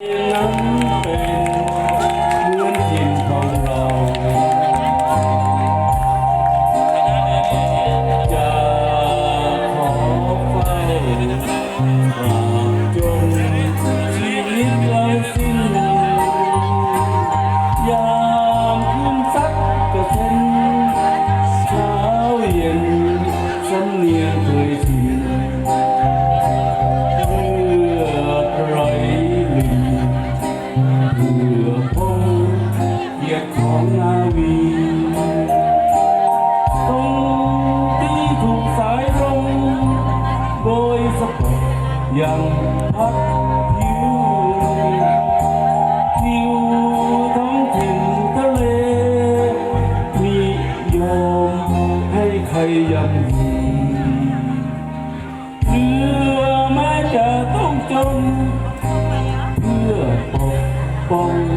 นั้น ของนาวีตรงที่ถูกสายลมโดยสะกดยังพัดผิวผิวท้องถิ่นทะเลนิยมให้ใครยำยีเรือแม้จะต้องจมเพื่อปกป้อง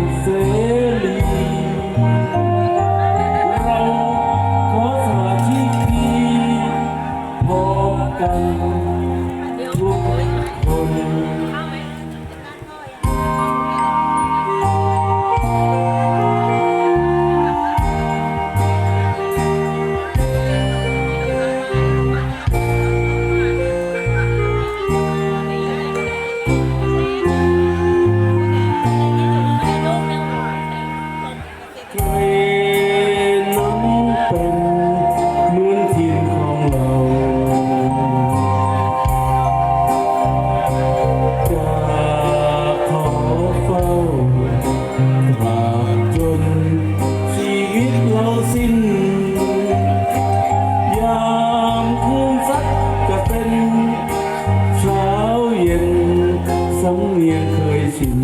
สำเนียงเคยชิน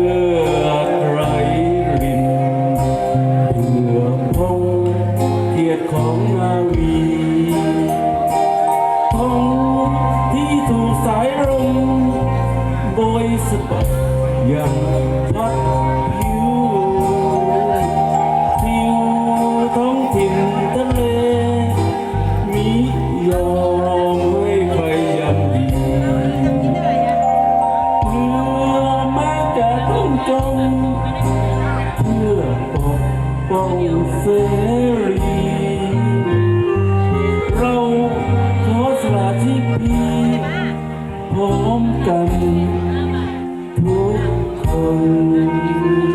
เลือไรลรินเพื่อพงเกียรติของนาวีพงที่ถูกสายลมโบยสะบัดยัง ป้องเสรีเราขอสละชีพพีพร้อมกันทุกคน